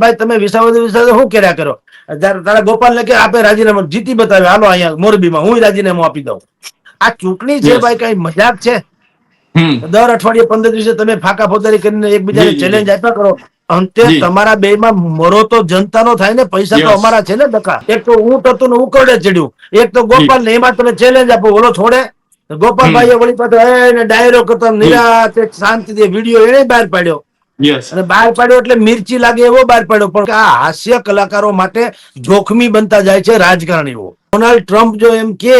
ભાઈ તમે વિસાવદર વિસાવદર શું કર્યા કરો? તારા ગોપાલ ને કે આપે રાજીનામું જીતી બતાવે હાલો અહીંયા મોરબીમાં હું રાજીનામું આપી દઉં. આ ચૂંટણી છે ભાઈ કઈ મજાક છે? દર અઠવાડિયે પંદર દિવસે તમે ફાકા ફોદારી કરીને એકબીજાને ચેલેન્જ આપ્યા કરો. અંતે તમારા બે માં મરો તો જનતાનો થાય ને પૈસા તો અમારા છે ને ડકા. એક તો ઊંટ હતું ને ઉકરડે ચડ્યું. એક તો ગોપાલ ને એમાં તમે ચેલેન્જ આપો ઓલો છોડે. ગોપાલભાઈ વળી પાછો એને ડાયરો કરતો નિરાત શાંતિથી વીડિયો એને બહાર પાડ્યો. અને બહાર પાડ્યો એટલે મિર્ચી લાગે એવો બહાર પાડ્યો. પણ આ હાસ્ય કલાકારો માટે જોખમી બનતા જાય છે રાજકારણીઓ. ડોનાલ્ડ ટ્રમ્પ જો એમ કે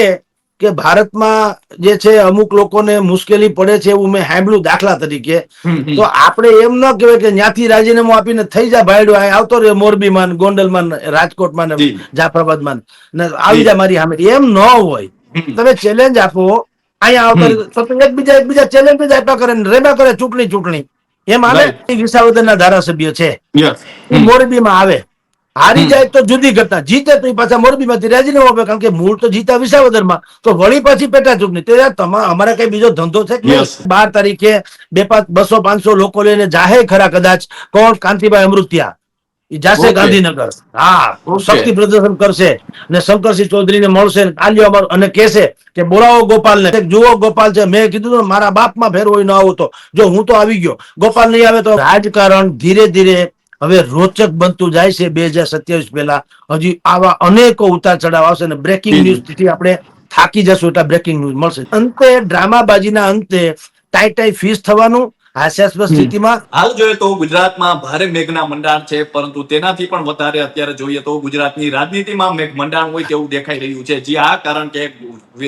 કે ભારતમાં જે છે અમુક લોકોને મુશ્કેલી પડે છે એવું મેં સાંભળ્યું દાખલા તરીકે તો આપણે એમ ન કહેવાય કે ત્યાંથી રાજીનામું આપીને થઈ જા ભાઈડો અહીં આવતો રહ્યો મોરબીમાં ગોંડલમાં રાજકોટમાં ને. જાફરાબાદમાં ને આવી જી. મારી સામે. એમ ન હોય. તમે ચેલેન્જ આપો. અહીંયા આવતો એકબીજા એકબીજા ચેલેન્જ જ આપ્યા કરે ને રેમ્યા કરે ચૂંટણી ચૂંટણી. એમ આવે? વિસાવદરના ધારાસભ્ય છે. એ મોરબીમાં આવે. હારી જાય તો જુદી ઘટના. જીતે તો પાછા મોરબીમાંથી રાજીનામું આપે કારણ કે મૂળ તો જીતા વિસાવદરમાં તો વળી પાછી પેટા ચૂંટણી. તો યાર તમા અમારે કઈ બીજો ધંધો છે કે બાર તારીખે બે પાંચ બસો પાંચસો લોકો લઈને જાહે ખરા કદાચ કોણ? કાંતિભાઈ અમૃતિયા. જાશે ગાંધીનગર. હા શક્તિ પ્રદર્શન કરશે અને શંકરસિંહ ચૌધરીને મળશે આલ્યો અને કહેશે કે બોલાવો ગોપાલને. જુઓ ગોપાલ છે. મેં કીધું મારા બાપમાં ફેર હોય ન આવો તો. જો હું તો આવી ગયો. ગોપાલ નહીં આવે તો? રાજકારણ ધીરે ધીરે હવે રોચક બનતું જાય છે બે હજાર સત્યાવીસ પહેલા. હજી આવા અનેકો ઉતાર ચઢાવ આવશે અને બ્રેકિંગ. ન્યૂઝથી આપણે થાકી જશું એટલે બ્રેકિંગ ન્યૂઝ મળશે. અંતે ડ્રામાબાજીના અંતે ટાઈ ટાઈ ફીસ થવાનું. હાસ્યાસ્પદ સ્થિતિમાં હાલ જોઈએ તો ગુજરાતમાં ભારે મેઘના મંડાણ છે પરંતુ તેનાથી પણ વધારે અત્યારે જોઈએ તો ગુજરાતની રાજનીતિમાં મેઘ મંડાણ હોય તેવું દેખાઈ રહ્યું છે. જે આ કારણ કે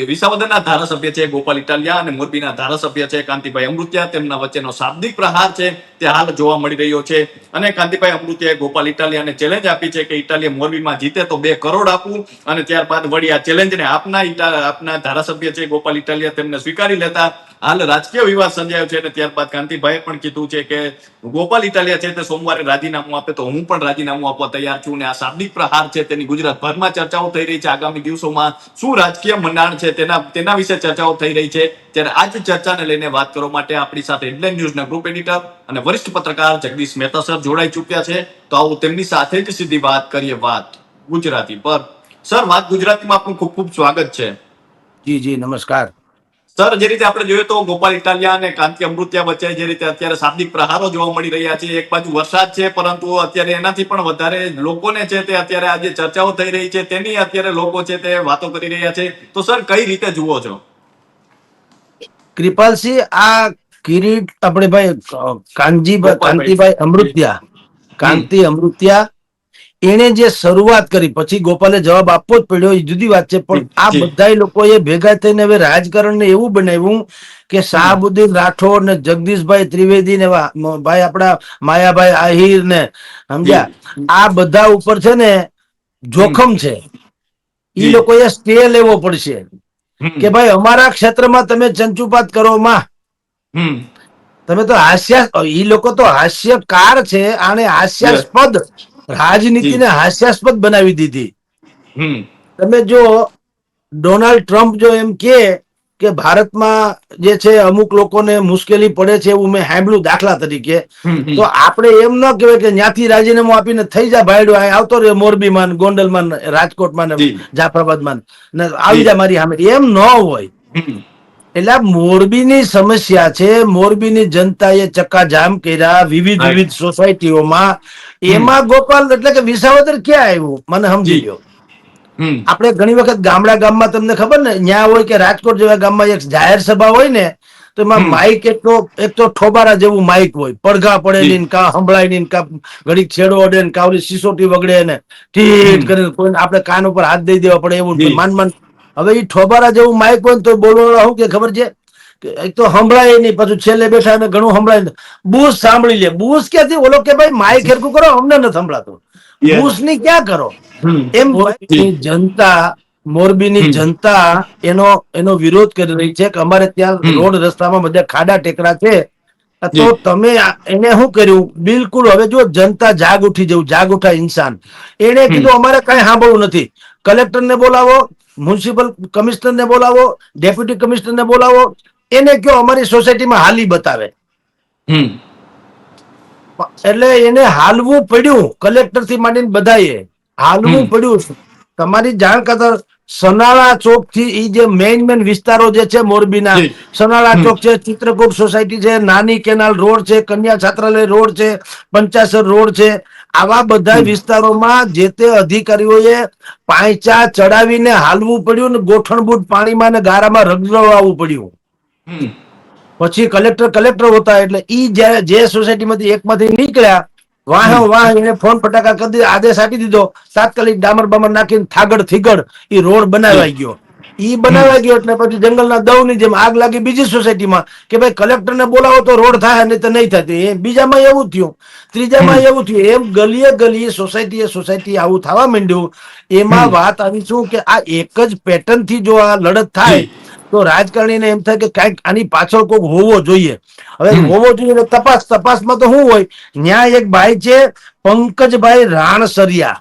વિસાવદરના ધારાસભ્ય છે ગોપાલ ઇટાલિયા અને મોરબીના ધારાસભ્ય છે કાંતિભાઈ અમૃત્યા. તેમના વચ્ચેનો શાબ્દિક પ્રહાર છે તે હાલ જોવા મળી રહ્યો છે. અને કાંતિભાઈ અમૃત્યાએ ગોપાલ ઇટાલિયાને ચેલેન્જ આપી છે કે ઇટાલિયા મોરબીમાં જીતે તો બે કરોડ આપવું અને ત્યારબાદ વળી આ ચેલેન્જને આપના ઇટા આપના ધારાસભ્ય છે ગોપાલ ઇટાલિયા તેમને સ્વીકારી લેતા હાલ રાજકીય વિવાદ સંજાયો છે અને ત્યારબાદ કાંતિભાઈએ પણ કીધું છે કે ગોપાલ ઇટાલિયા છે તે સોમવારે રાજીનામું આપે તો હું પણ રાજીનામું આપવા તૈયાર છું અને આ શાબ્દિક પ્રહાર છે તેની ગુજરાતભરમાં ચર્ચાઓ થઈ રહી છે. આગામી દિવસોમાં શું રાજકીય મંડાણ છે તેના તેના વિશે ચર્ચાઓ થઈ રહી છે. ત્યારે આજ ચર્ચાને લઈને વાત કરવા માટે આપણી સાથે હેડલાઇન ન્યૂઝના ગ્રુપ એડિટર અને વરિષ્ઠ પત્રકાર જગદીશ મહેતા સર જોડાઈ ચૂક્યા છે. તો આવું તેમની સાથે જ સીધી વાત કરીએ વાત ગુજરાતી પર. સર, વાત ગુજરાતીમાં આપનું ખૂબ ખૂબ સ્વાગત છે. જી જી, નમસ્કાર. સર જે રીતે આપણે જોઈએ તો ગોપાલ ઇટાલિયા અને કાંતિ અમૃત્યા વચ્ચે જે રીતે અત્યારે શાબ્દિક પ્રહારો જોવા મળી રહ્યા છે એક બાજુ વરસાદ છે પરંતુ અત્યારે એનાથી પણ વધારે લોકોને છે તે અત્યારે આજે ચર્ચાઓ થઈ રહી છે તેની અત્યારે લોકો છે તે વાતો કરી રહ્યા છે. તો સર કઈ રીતે જુઓ છો? કૃપાલસિંહ આ કિરીટ આપણે ભાઈ કાનજીભાઈ કાંતિભાઈ અમૃત્યા કાંતિ અમૃત્યા એને જે શરૂઆત કરી પછી ગોપાલે જવાબ આપવો જ પડ્યો એ જુદી વાત છે પણ આ બધા લોકોએ ભેગા થઈને હવે રાજકારણને એવું બનાવ્યું કે શાહબુદ્દીન રાઠોડ ને જગદીશભાઈ ત્રિવેદી ને ભાઈ આપણા માયાભાઈ આહિર ને સમજ્યા? આ બધા ઉપર છે ને જોખમ છે. એ લોકોએ સ્ટે લેવો પડશે. કે ભાઈ અમારા ક્ષેત્રમાં તમે ચંચુપાત કરો માં. તમે તો હાસ્ય ઈ લોકો તો હાસ્યકાર છે આને હાસ્યાસ્પદ રાજનીતિને હાસ્યાસ્પદ બનાવી દીધી તમે જો ડોનાલ્ડ ટ્રમ્પ જો એમ કે કે ભારતમાં જે છે અમુક લોકોને મુશ્કેલી પડે છે એવું મેં સાંભળ્યું દાખલા તરીકે. તો આપણે એમ ન કહેવાય કે ત્યાંથી રાજીનામું આપીને થઈ જા ભાઈડો આવતો રહ્યો મોરબીમાં ગોંડલમાં રાજકોટમાં. જાફરાબાદમાં ને આવી જી. મારી સામે એમ ન હોય. એટલે મોરબીની સમસ્યા છે. મોરબીની જનતાએ ચક્કાજામ કર્યા. વિવિધ વિવિધ સોસાયટીઓમાં. એમાં ગોપાલ એટલે કે વિસાવદર ક્યાં આવ્યું? મને સમજી. ગયો આપણે ઘણી વખત ગામડા ગામમાં તમને ખબર ને ન્યા હોય કે રાજકોટ જેવા ગામમાં એક જાહેર સભા હોય ને તો એમાં માઇક તો એક તો ઠોબારા જેવું માઇક હોય. પડઘા પડેલી ને કા સંભળાય ને કા ઘડીક છેડો અડે ને કાવરી સિસોટી વગડે ને ઠીક કરીને કોઈ આપણે કાન ઉપર હાથ દઈ દેવા પડે એવું. માન માન હવે એ ઠોબારા જેવું માઇક હોય તો બોલવા શું કે ખબર છે? એક તો સંભળાય નહીં પાછું છેલ્લે બેઠા ને ઘણું સંભળાય. બૂસ સાંભળી લે. બૂસ ક્યાંથી? ઓલો કે ભાઈ માઇક હેરકું કરો અમને નથી સંભળાતું. બૂસની ક્યાં કરો? એમ જનતા મોરબીની જનતા એનો એનો વિરોધ કરી રહી છે કે અમારે ત્યાં. રોડ રસ્તામાં બધા ખાડા ટેકરા છે. તો તમે એને શું કર્યું? બિલકુલ હવે જો જનતા જાગ ઉઠી જવું જાગ ઉઠા ઇન્સાન. એને કીધું અમારે કઈ સાંભળવું નથી. કલેક્ટરને બોલાવો મ્યુનિસિપલ કમિશનરને બોલાવો ડેપ્યુટી કમિશનરને બોલાવો એને કયો અમારી સોસાયટીમાં હાલી બતાવે. હમ. એટલે એને હાલવું પડ્યું કલેક્ટરથી માંડીને બધાએ. હાલવું પડ્યું. તમારી જાણ ખાતર સનાળા ચોકથી એ જે મેઇન મેઇન વિસ્તારો જે છે મોરબીના સનાળા ચોક છે ચિત્રકૂટ સોસાયટી છે નાની કેનાલ રોડ છે કન્યા છાત્રાલય રોડ છે પંચાસર રોડ છે. આવા બધા વિસ્તારોમાં જે તે અધિકારીઓએ પાંચા ચડાવીને હાલવું પડ્યું ને ગોઠણબૂટ પાણીમાં ને ગારામાં રગડવાવું પડ્યું. પછી કલેક્ટર કલેક્ટર હોતા એટલે ઈ જ્યારે જે સોસાયટીમાંથી એકમાંથી નીકળ્યા વાહે વાહ એને ફોન ફટાકા કરી દીધા આદેશ આપી દીધો. તાત્કાલિક ડામર બામર નાખીને થાગડ થીગડ એ રોડ બનાવાઈ ગયો. ઈ બનાવાઈ ગયો એટલે પછી જંગલના દવની જેમ આગ લાગી બીજી સોસાયટીમાં કે ભાઈ કલેક્ટરને બોલાવો તો રોડ થાય નહીં તો નહીં થતી એ બીજામાં એવું થયું. ત્રીજામાં એવું થયું. એમ ગલીએ ગલીએ સોસાયટીએ સોસાયટી આવું થવા માંડ્યું. એમાં વાત આવી શું કે આ એક જ પેટર્નથી જો આ લડત થાય. તો રાજકારણીને એમ થાય કે કાંઈક આની પાછળ કોઈક હોવો જોઈએ. હવે હોવો જોઈએ તપાસ તપાસમાં તો શું હોય? ન્યાય એક ભાઈ છે પંકજભાઈ રાણસરિયા.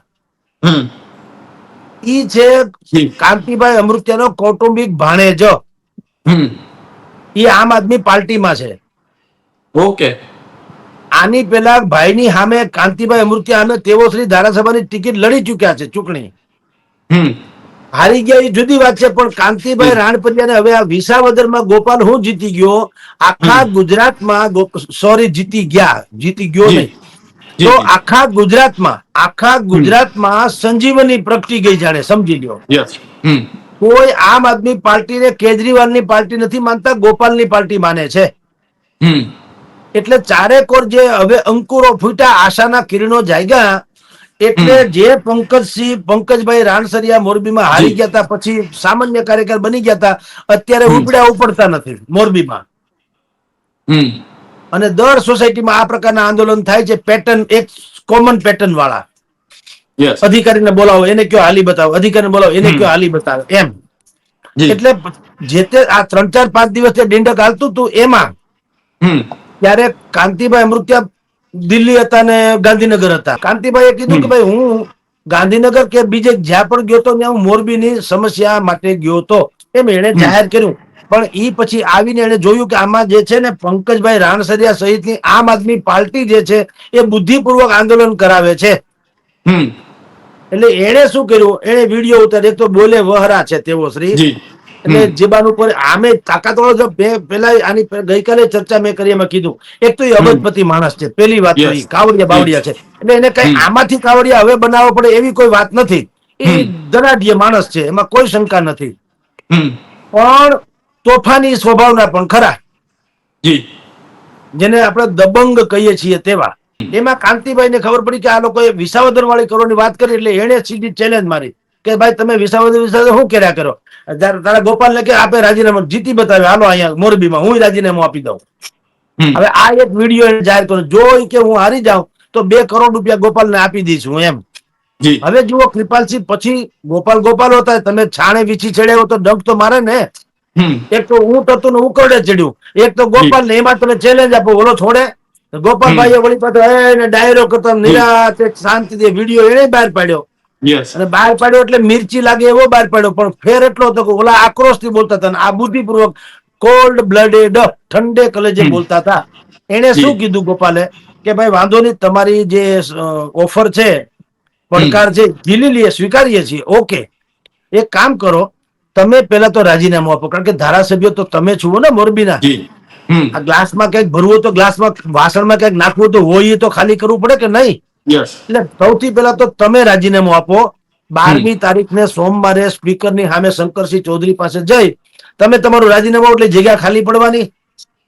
ઈ છે કાંતિભાઈ અમૃત્યાનો કૌટુંબિક ભાણેજ. ઈ આમ આદમી પાર્ટીમાં છે. ઓકે. આની પેલા ભાઈની સામે કાંતિભાઈ અમૃત્યા સામે તેઓ શ્રી ધારાસભાની ટિકિટ લડી ચુક્યા છે ચૂંટણી. હારી ગયા એ જુદી વાત છે પણ કાંતિભાઈ રાણપરિયાને હવે આ વિસાવદરમાં ગોપાલ હું જીતી ગયો? આખા ગુજરાતમાં સોરી જીતી ગયા જીતી ગયો નહીં. તો આખા ગુજરાતમાં આખા ગુજરાતમાં સંજીવની પ્રગટી ગઈ જાણે સમજી લ્યો. કોઈ આમ આદમી પાર્ટીને કેજરીવાલની પાર્ટી નથી માનતા ગોપાલની પાર્ટી માને છે. એટલે ચારેકોર જે હવે અંકુરો ફૂટ્યા આશાના કિરણો જાગ્યા એટલે જે પંકજસિંહ પંકજભાઈ રાણસરિયા મોરબીમાં હારી ગયા હતા પછી સામાન્ય કાર્યકર બની ગયા હતા અત્યારે ઉપડ્યા ઉપડતા નથી મોરબીમાં. અને દર સોસાયટીમાં આ પ્રકારના આંદોલન થાય છે પેટર્ન એક કોમન પેટર્ન વાળા. અધિકારીને બોલાવો એને કયો હાલી બતાવો અધિકારીને બોલાવો એને કયો હાલી બતાવો એમ. એટલે જે તે આ ત્રણ ચાર પાંચ દિવસ જે ડિંડક હાલતું હતું એમાં ત્યારે કાંતિભાઈ અમૃત્યા દિલ્હી હતા ને ગાંધીનગર હતા. કાંતિભાઈએ કીધું કે ભાઈ હું ગાંધીનગર કે બીજે જ્યાં પણ ગયો તો ત્યાં હું મોરબીની સમસ્યા માટે ગયો તો એમ એણે જાહેર કર્યું. પણ ઈ પછી આવીને એને જોયું કે આમાં જે છે ને પંકજભાઈ રાણસરિયા સહિતની આમ આદમી પાર્ટી જે છે એ બુદ્ધિપૂર્વક આંદોલન કરાવે છે. હમ. એટલે એણે શું કર્યું? એણે વીડિયો ઉતાર એક તો બોલે વહરા છે તેવો શ્રી. એટલે. જીબાન ઉપર આમે તાકાતવાળો જો પે- પેલા આની ગઈકાલે ચર્ચા મેં કરી એમાં કીધું. એક તો એ. અબજપતિ માણસ છે પેલી વાત કાવડિયા બાવડિયા છે. એટલે એને કઈ આમાંથી કાવડિયા હવે બનાવવો પડે એવી કોઈ વાત નથી. એ ધનાઢ્ય માણસ છે એમાં કોઈ શંકા નથી. પણ તોફાની સ્વભાવના પણ ખરા. જેને આપણે દબંગ કહીએ છીએ તેવા. એમાં કાંતિભાઈને ખબર પડી કે આ લોકોએ વિસાવદર વાળી કરવાની વાત કરી એટલે એણે સીધી ચેલેન્જ મારી કે ભાઈ તમે વિસાવદર વિસાવદર શું કર્યા કરો? તારા ગોપાલને કે આપે રાજીનામું જીતી બતાવે. હાલો અહીંયા મોરબીમાં. હું રાજીનામું આપી દઉં. હવે આ એક વીડિયો જાહેર કર્યો જો કે હું હારી જાઉં તો બે કરોડ રૂપિયા ગોપાલ ને આપી દઈશું એમ. હવે જુઓ કૃપાલસિંહ પછી ગોપાલ ગોપાલ હતા તમે છાણે વીછી ચડ્યા તો ડંક તો મારે ને. એક તો ઊંટ હતું ને ઉકરડે ચડ્યું. એક તો ગોપાલ ને એમાં તમે ચેલેન્જ આપો ઓલો છોડે. ગોપાલભાઈએ વળી પાછો એને ડાયરો કરતો નિરાતે શાંતિથી વીડિયો એને બહાર પાડ્યો. અને બહાર પાડ્યો એટલે મિર્ચી લાગે એવો બહાર પાડ્યો પણ ફેર એટલો હતો કે ઓલા આક્રોશથી બોલતા હતા આ બુદ્ધિપૂર્વક કોલ્ડ બ્લડેડ ઠંડે કલેજે બોલતા હતા. એને શું કીધું ગોપાલે? કે ભાઈ વાંધો નહીં તમારી જે ઓફર છે પડકાર છે ઝીલી લઈએ સ્વીકારીએ છીએ. ઓકે એક કામ કરો તમે પેલા તો રાજીનામું આપો. કારણ કે ધારાસભ્યો તો તમે છો ને મોરબીના. આ ગ્લાસમાં કંઈક ભરવું તો ગ્લાસમાં વાસણમાં કંઈક નાખવું તો હોય તો ખાલી કરવું પડે કે નહીં. એટલે સૌથી પહેલા તો તમે રાજીનામું આપો. બારમી તારીખને સોમવારે સ્પીકરની સામે શંકરસિંહ ચૌધરી પાસે જઈ. તમે તમારું રાજીનામું એટલે જગ્યા ખાલી પડવાની.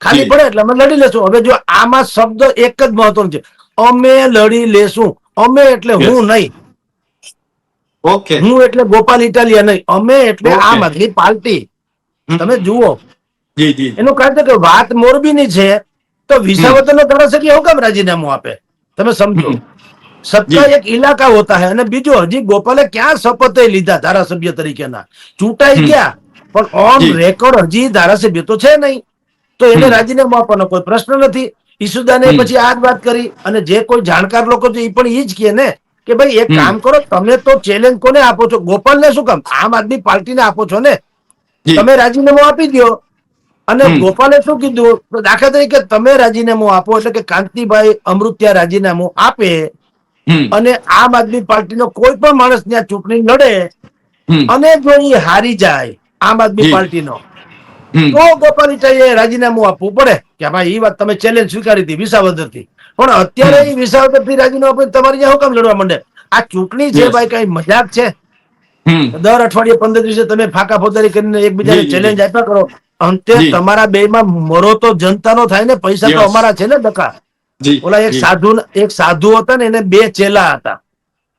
ખાલી પડે એટલે અમે લડી લેશું. હવે જો આમાં શબ્દ એક જ મહત્વનો છે. અમે લડી લેશું. અમે એટલે હું નહીં. ઓકે હું એટલે ગોપાલ ઇટાલિયા નહીં. અમે એટલે. આમ આદમી પાર્ટી. તમે જુઓ. એનું કારણ છે કે વાત મોરબીની છે. તો વિસાવદરનો ધારાસભ્ય હું કામ રાજીનામું આપે? તમે સમજો. સત્તા એક ઇલાકા હોતા હે અને બીજો હજી ગોપાલે ક્યાં શપથ લીધા ધારાસભ્ય તરીકેના ચૂંટાઈ ગયા પણ ઓન રેકોર્ડ હજી ધારાસભ્ય તો છે નહીં તો એને રાજીનામું આપવાનો કોઈ પ્રશ્ન નથી. ઈસુદાને પછી આ જ વાત કરી અને જે કોઈ જાણકાર લોકો છે એ પણ એ જ કહે ને કે ભાઈ એક કામ કરો તમે તો ચેલેન્જ કોને આપો છો? ગોપાલને શું કામ? આમ આદમી પાર્ટીને આપો છો ને? તમે રાજીનામું આપી દો અને ગોપાલે શું કીધું? દાખલા તરીકે તમે રાજીનામું આપો એટલે કે કાંતિભાઈ અમૃત્યા રાજીનામું આપે અને આમ આદમી પાર્ટીનો કોઈ પણ માણસ ત્યાં ચૂંટણી લડે અને જો એ હારી જાય આમ આદમી. પાર્ટીનો તો ગોપાલ રાજીનામું આપવું પડે કે ભાઈ એ વાત તમે ચેલેન્જ સ્વીકારી હતી વિસાવદરથી પણ અત્યારે એ વિસાવદરથી રાજીનામું આપીને તમારે ત્યાં હુકમ કામ લડવા માંડે? આ ચૂંટણી છે ભાઈ કઈ મજાક છે? દર અઠવાડિયે પંદર દિવસે તમે ફાકા ફોદારી કરીને એકબીજાને ચેલેન્જ આપ્યા કરો. અંતે તમારા બે માં મરો તો જનતાનો થાય ને પૈસા તો અમારા છે ને ડકા. ઓલા એક સાધુ એક સાધુ હતા ને એને બે ચેલા હતા.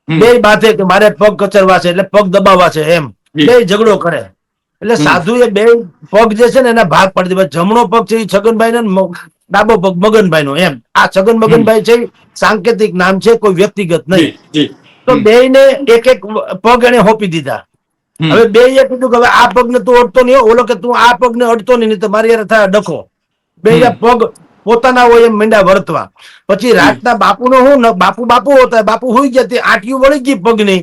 બે બાધે કે મારે પગ કચરવા છે એટલે પગ દબાવવા છે એમ. બે ઝઘડો કરે. એટલે સાધુ એ બે પગ જે છે ને એના ભાગ પાડી દીધા. જમણો પગ છે એ છગનભાઈ ને ડાબો પગ મગનભાઈ નો એમ. આ છગન મગનભાઈ છે સાંકેતિક નામ છે કોઈ વ્યક્તિગત નહીં. તો બે ને એક એક પગ એને હોપી દીધા. હવે બે એ કીધું કે હવે આ પગને તું અડતો નહીં ઓલો કે તું આ પગને અડતો નહીં નહીં તો મારી યાર થાય ડખો. બે. પગ પોતાના હોય એમ મીંડા વર્તવા. પછી રાતના બાપુનો હું ન- બાપુ બાપુ હોતા બાપુ હોઈ ગયા તે આટિયું વળી ગઈ પગની.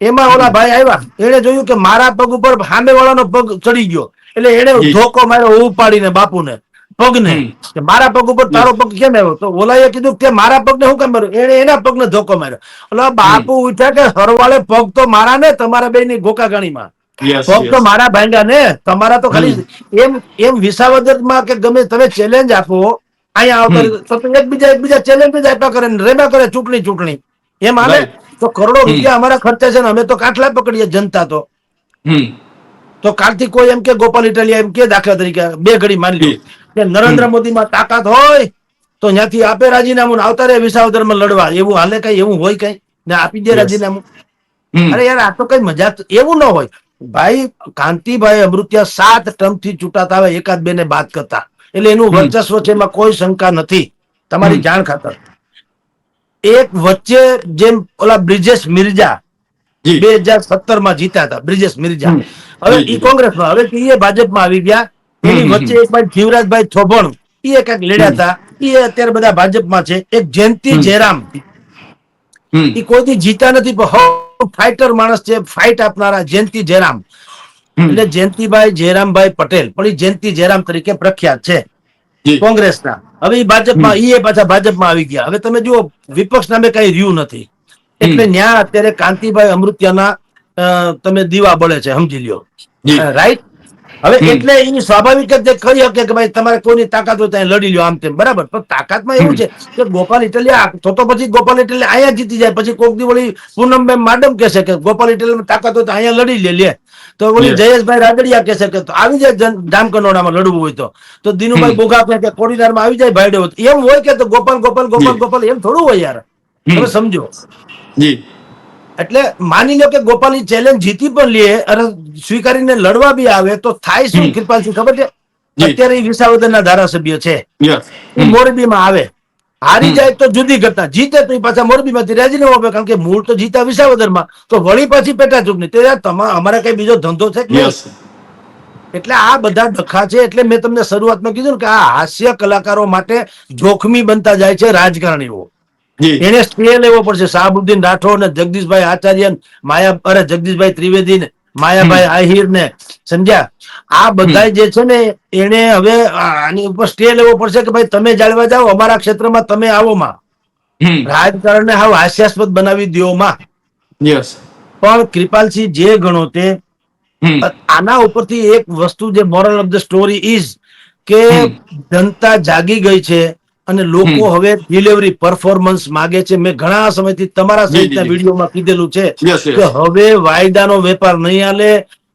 એમાં ઓલા ભાઈ આવ્યા. એને જોયું કે મારા પગ ઉપર સામે વાળાનો પગ ચડી ગયો. એટલે એને. ધોકો માર્યો ઉપાડીને બાપુને પગને. કે મારા પગ ઉપર તારો પગ કેમ આવ્યો? તો ઓલાએ કીધું કે મારા પગને હું કેમ માર્યો? એને એના પગને ધોકો માર્યો. એટલે બાપુ ઉઠ્યા કે સરવાળે પગ તો મારા ને તમારા બે ની ગોકા ગણીમાં પગ તો મારા ભાંગ્યા ને તમારા તો ખાલી એમ એમ વિસાવદરમાં કે ગમે તમે ચેલેન્જ આપો અહીંયા આવતા તો એકબીજા એકબીજા ચેલેન્જ આપ્યા કરે ને રેમ્યા કરે ચૂંટણી ચૂંટણી. એમ હાલે તો કરોડો રૂપિયા અમારા ખર્ચા છે ને અમે તો કાટલા પકડીએ જનતા તો. તો કાલથી કોઈ એમ કે ગોપાલ ઇટાલિયા એમ કે દાખલા તરીકે બે ઘડી માની લો કે નરેન્દ્ર મોદીમાં તાકાત હોય તો ત્યાંથી આપે રાજીનામું આવતા રહે વિસાવદરમાં લડવા. એવું હાલે કઈ એવું હોય કઈ? ને આપી દે. રાજીનામું. અરે યાર આ તો કઈ મજા એવું ન હોય. ભાઈ કાંતિભાઈ અમૃત્યા સાત ટર્મથી ચૂંટાતા આવે એકાદ બે ને બાદ કરતા. એટલે એનું વર્ચસ્વ છે એમાં કોઈ શંકા નથી. તમારી જાણ ખાતર. એક વચ્ચે જેમ ઓલા બ્રિજેશ મિર્જા બે હજાર સત્તરમાં જીત્યા હતા બ્રિજેશ મિર્જા. હવે. ઈ કોંગ્રેસમાં હવે એ ભાજપમાં આવી ગયા. એની વચ્ચે એક ભાઈ જીવરાજભાઈ થોભણ એ કંઈક લડ્યા હતા. એ અત્યારે બધા ભાજપમાં છે. એક જયંતિ. જયરામ. એ કોઈથી જીતા નથી પણ ફાઇટર માણસ છે. ફાઇટ આપનારા જયંતિ જયરામ. એટલે જયંતિભાઈ જયરામભાઈ પટેલ પણ એ જયંતિ જયરામ તરીકે પ્રખ્યાત છે કોંગ્રેસના. હવે એ ભાજપમાં એ પાછા ભાજપમાં આવી ગયા. હવે તમે જુઓ વિપક્ષ નામે કઈ રહ્યું નથી. એટલે. ન્યા અત્યારે કાંતિભાઈ અમૃત્યાના તમે દીવા બળે છે સમજી લ્યો. રાઈટ હવે એટલે એ સ્વાભાવિક જ કહી શકે કે ભાઈ તમારે કોઈની તાકાત હોય ત્યાં લડી લો આમ તેમ. બરાબર? પણ તાકાતમાં એવું છે કે ગોપાલ ઇટલિયા તો તો પછી ગોપાલ ઇટલિયા અહીંયા જીતી જાય. પછી કોક દી વળી પૂનમબેન માડમ કહેશે કે ગોપાલ ઇટલિયામાં તાકાત હોય તો અહીંયા લડી લે લે. તો ઓલી જયેશભાઈ રાદડિયા કહેશે કે આવી જાય જામકંડોળામાં લડવું હોય તો. તો દિનુભાઈ ગોગા કહે કે કોડીનારમાં આવી જાય ભાઈડો. એમ હોય કે તો ગોપાલ ગોપાલ ગોપાલ. ગોપાલ એમ થોડું હોય યાર. તમે સમજો. જી. એટલે માની લો કે ગોપાલની ચેલેન્જ જીતી પણ લે અને સ્વીકારીને લડવા બી આવે તો થાય શું. કૃપાલસિંહ ખબર છે? અત્યારે વિસાવદનના ધારાસભ્ય છે. મોરબીમાં આવે. હારી જાય તો જુદી ઘટના. જીતે તો પાછા મોરબીમાંથી રાજીનામું આપે કારણ કે મૂળ તો જીતા વિસાવદરમાં. તો વળી પાછી પેટા ચૂંટણી. તો યાર તમા અમારે કઈ બીજો ધંધો છે કે એટલે આ બધા ડખા છે એટલે મેં તમને શરૂઆતમાં કીધું કે આ હાસ્ય કલાકારો માટે જોખમી બનતા જાય છે રાજકારણીઓ. એને સ્ટેલ લેવો પડશે. શાહબુદ્દીન રાઠોડ ને જગદીશભાઈ આચાર્ય માયા અરે જગદીશભાઈ ત્રિવેદી ને માયાભાઈ આહિર ને સમજ્યા? આ બધા જે છે ને એને હવે આની ઉપર સ્ટે લેવો પડશે કે ભાઈ તમે જાળવા જાઓ અમારા ક્ષેત્રમાં તમે આવો માં. રાજકારણને હાવ હાસ્યાસ્પદ બનાવી દો માં. યસ. પણ કૃપાલસિંહ જે ગણો તે આના ઉપરથી એક વસ્તુ જે moral of the story is કે જનતા જાગી ગઈ છે અને લોકો હવે ડિલિવરી પરફોર્મન્સ માગે છે. મેં ઘણા સમયથી તમારા સહિતના વિડીયોમાં કીધેલું છે કે હવે વાયદાનો વેપાર નહીં હાલે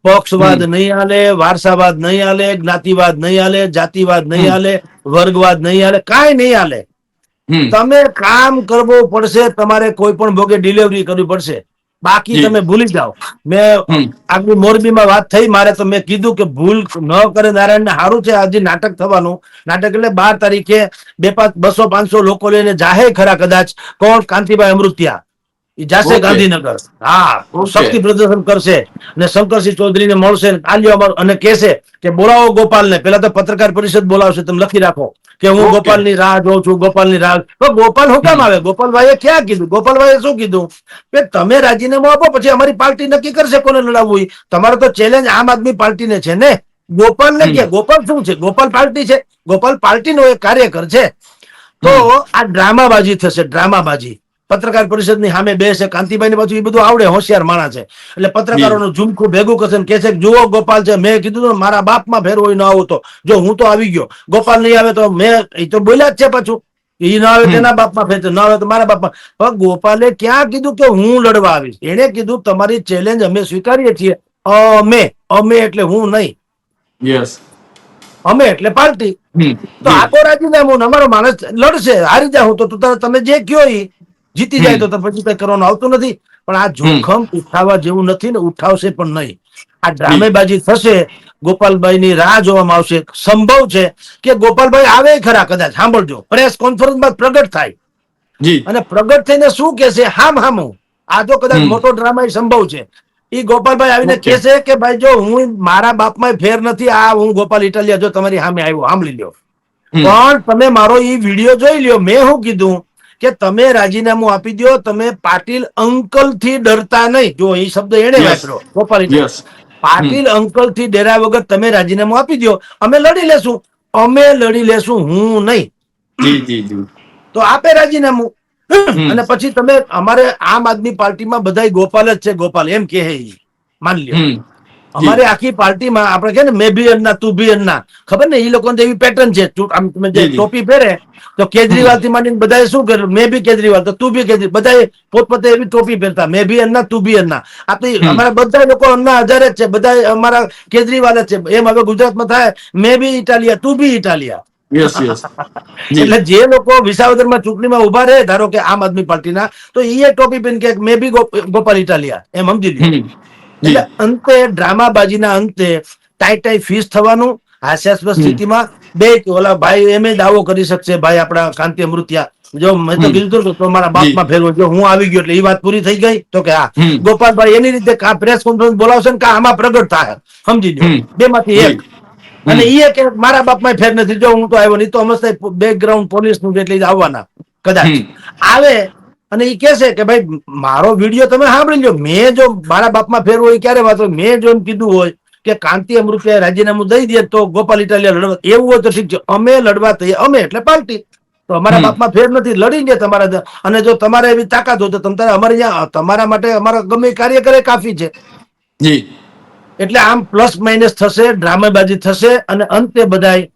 પક્ષવાદ નહીં હાલે વારસાવાદ નહીં હાલે જ્ઞાતિવાદ નહીં હાલે જાતિવાદ નહીં. હાલે વર્ગવાદ નહીં હાલે કાંઈ નહીં હાલે. તમે કામ કરવું પડશે તમારે કોઈ પણ ભોગે ડિલિવરી કરવી પડશે. બાકી તમે ભૂલી જાઓ. મેં. આગળ મોરબીમાં વાત થઈ મારે તો મેં કીધું કે ભૂલ ન કરે નારાયણ ને સારું છે આજે નાટક થવાનું. નાટક એટલે બાર તારીખે બે પાંચ બસો પાંચસો લોકો લઈને જાહે ખરા કદાચ. કોણ? કાંતિભાઈ અમૃત્યા. જાશે ગાંધીનગર. હા. શક્તિ પ્રદર્શન કરશે અને શંકરસિંહ ચૌધરીને મળશે ને મળશે અમાર- અને કહેશે કે બોલાવો ગોપાલને. પેલા તો પત્રકાર પરિષદ બોલાવશે તમે લખી રાખો. કે હું. ગોપાલની રાહ જોઉં છું ગોપાલની રાહ તો ગોપાલ હું કામ આવે? ગોપાલભાઈએ ક્યાં કીધું? ગોપાલભાઈએ શું કીધું? કે તમે રાજીનામું આપો પછી અમારી પાર્ટી નક્કી કરશે કોને લડાવવું. તમારો તો ચેલેન્જ આમ આદમી પાર્ટીને છે ને? ગોપાલ ને. કે ગોપાલ શું છે? ગોપાલ પાર્ટી છે. ગોપાલ પાર્ટીનો એક કાર્યકર છે. તો આ ડ્રામાબાજી થશે ડ્રામાબાજી. પત્રકાર પરિષદની સામે બેસે કાંતિભાઈ ને પાછું એ બધું આવડે હોશિયાર માણસ છે. એટલે પત્રકારોનું ઝુમખું ભેગું કરશે ને કહે છે જુઓ ગોપાલ છે. મેં કીધું મારા બાપમાં ફેર હોય ન આવું તો. જો હું તો આવી ગયો. ગોપાલ નહીં આવે તો મેં એ તો બોલ્યા જ છે પાછું. એ ન આવે તેના બાપમાં ફેર ન આવે તો મારા બાપમાં. પણ ગોપાલે ક્યાં કીધું કે હું લડવા આવીશ? એને કીધું તમારી ચેલેન્જ અમે સ્વીકારીએ છીએ. અમે. અમે એટલે હું નહીં. યસ અમે એટલે પાર્ટી. તો આખો રાજીનામું અમારો માણસ લડશે. હારી જાઉં તો તું તારે- તમે જે કયો જીતી જાય તો પછી કઈ કરવાનું આવતું નથી. પણ આ જોખમ ઉઠાવવા જેવું નથી ને ઉઠાવશે પણ નહીં. આ ડ્રામેબાજી થશે ગોપાલભાઈની રાહ જોવામાં આવશે. સંભવ છે કે ગોપાલભાઈ આવે ખરા કદાચ. સાંભળજો. પ્રેસ કોન્ફરન્સમાં પ્રગટ થાય. અને પ્રગટ થઈને શું કેશે હામ હામું આ તો કદાચ મોટો ડ્રામા સંભવ છે. એ ગોપાલભાઈ આવીને કેસે કહેશે કે ભાઈ જો હું મારા બાપમાં ફેર નથી આ હું ગોપાલ ઇટાલિયા જો તમારી સામે આવ્યો સાંભળી લ્યો. પણ તમે મારો એ વીડિયો જોઈ લ્યો. મેં શું કીધું? કે તમે રાજીનામું આપી દો તમે પાટીલ અંકલથી ડરતા નહીં. જો એ શબ્દ એને વાપરો ગોપાલ પાટીલ અંકલથી ડેરા વગર તમે રાજીનામું આપી દો અમે લડી લેશું. અમે લડી લેશું હું નહીં. તો આપે રાજીનામું. અને પછી તમે અમારે આમ આદમી પાર્ટીમાં બધા ગોપાલ જ છે ગોપાલ. એમ કે માન લ્યો. અમારી આખી પાર્ટીમાં આપણે કે ને મેં બી અન્ના તું બી અન્ના ખબર ને? એ લોકોને એવી પેટર્ન છે. આમ તમે જે જી, જી. ટોપી પહેરે તો કેજરીવાલથી માંડીને બધાએ શું કર્યું? મેં બી કેજરીવાલ તો તું બી કેજરીવાલ બધાએ પોતપોતે એવી ટોપી પહેરતા. મેં બી અન્ના તું બી અન્ના આ તો અમારા બધા લોકો અન્ના હજાર જ છે. બધા અમારા કેજરીવાલ જ છે. એમ હવે ગુજરાતમાં થાય મેં બી ઇટાલિયા તું બી ઇટાલિયા. Yes yes. એટલે જે લોકો વિસાવદરમાં ચૂંટણીમાં ઊભા રહે ધારો કે આમ આદમી પાર્ટીના તો એ ટોપી પહેરીને કે મેં બી ગોપાલ ઇટાલિયા. એમ સમજી જી એટલે અંતે ડ્રામાબાજીના અંતે ટાઈ ટાઈ ફીસ થવાનું. હાસ્યાસ્પદ સ્થિતિમાં બે ઓલા ભાઈ એમ દાવો કરી શકશે ભાઈ આપણા કાંતિ અમૃતિયા જો મેં તો કીધું તો મારા બાપમાં ફેરવો જો હું આવી ગયો એટલે એ વાત પૂરી થઈ ગઈ. તો કે હા. ગોપાલભાઈ એની રીતે કા પ્રેસ કોન્ફરન્સ બોલાવશે ને કા આમાં પ્રગટ થાય સમજી લો બે માંથી એક. અને એ કે મારા બાપમાં ફેર નથી. જો હું તો આવ્યો નહીં તો મસ્ત બેકગ્રાઉન્ડ પોલીસનું એટલે આવવાના કદાચ. આવે અને એ કહેશે કે ભાઈ મારો વીડિયો તમે સાંભળી લો મેં જો મારા બાપમાં ફેર હોય ક્યારે વાત મેં જો એમ કીધું હોય કે કાંતિ અમૃતે રાજીનામું દઈ દે તો ગોપાલ ઇટાલિયા લડવા. એવું હોય તો ઠીક છે. અમે લડવા તૈયાર અમે એટલે પાર્ટી. તો અમારા. બાપમાં ફેર નથી. લડી ગયા તમારા અને જો તમારે એવી તાકાત હોય તો તમારે અમારે અહીંયા તમારા માટે અમારા ગમે કાર્ય કરે કાફી છે. એટલે આમ પ્લસ માઇનસ થશે ડ્રામેબાજી થશે અને અંતે બધાય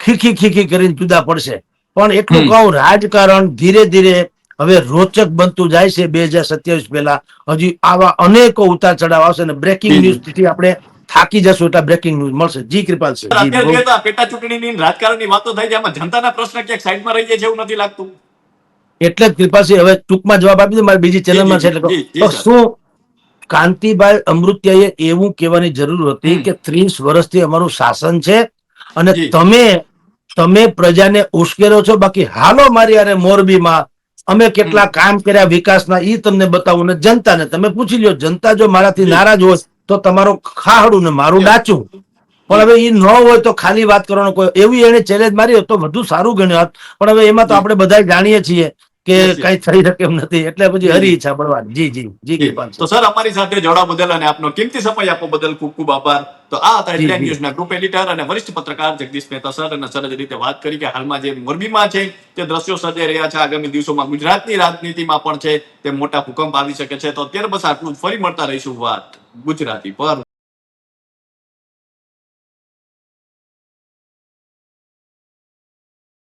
ખીખી ખીખી કરીને જુદા પડશે. પણ એટલું. કહું રાજકારણ ધીરે ધીરે હવે રોચક બનતું જાય છે બે હજાર સત્યાવીસ પહેલા. હજી આવા અનેકો ઉતાર ચઢાવ આવશે અને બ્રેકિંગ જી, જી. ન્યૂઝ આપણે થાકી જશું એટલે બ્રેકિંગ ન્યૂઝ મળશે. જી કૃપાલ છે પેટા ચૂંટણીની રાજકારણની વાતો થાય છે. એમાં જનતાના પ્રશ્ન ક્યાંક સાઈડમાં રહી જાય છે એવું નથી લાગતું. એટલે જ કૃપાલસિંહ હવે ટૂંકમાં જવાબ આપી દો મારી બીજી ચેનલમાં છે એટલે. શું કાંતિભાઈ અમૃત્યાએ એવું કહેવાની જરૂર હતી કે ત્રીસ વર્ષથી અમારું શાસન છે અને તમે તમે પ્રજાને ઉશ્કેરો છો. બાકી હાલો મારી અરે મોરબીમાં અમે કેટલા કામ કર્યા વિકાસના ઈ તમને બતાવું ને જનતાને તમે પૂછી લ્યો જનતા જો મારાથી. નારાજ હોય તો તમારો ખાહડું ને મારું. ડાચું પણ હવે ઈ ન હોય તો ખાલી વાત કરવાનો કોઈ એવી એને ચેલેન્જ મારી તો વધુ સારું ગણ્યું હોત પણ હવે એમાં તો. આપણે બધા જાણીએ છીએ કે. કઈ થઈ શકે એમ નથી. એટલે પછી હરી ઈચ્છા બળવાની જી જી જી. કૃપાલ તો સર અમારી સાથે જોડાવા બદલ અને આપનો કિંમતી સમય આપવા બદલ ખૂબ ખૂબ આભાર. તો આ હતા જી, ન્યૂઝના ગ્રુપ એડિટર અને વરિષ્ઠ પત્રકાર જગદીશ મહેતા સર અને સર જે રીતે વાત કરી કે હાલમાં જે મોરબીમાં છે તે દ્રશ્યો સર્જાઈ રહ્યા છે. આગામી દિવસોમાં ગુજરાતની રાજનીતિમાં પણ છે તે મોટા ભૂકંપ આવી શકે છે. તો અત્યારે બસ આટલું ફરી મળતા રહીશું વાત ગુજરાતી પર.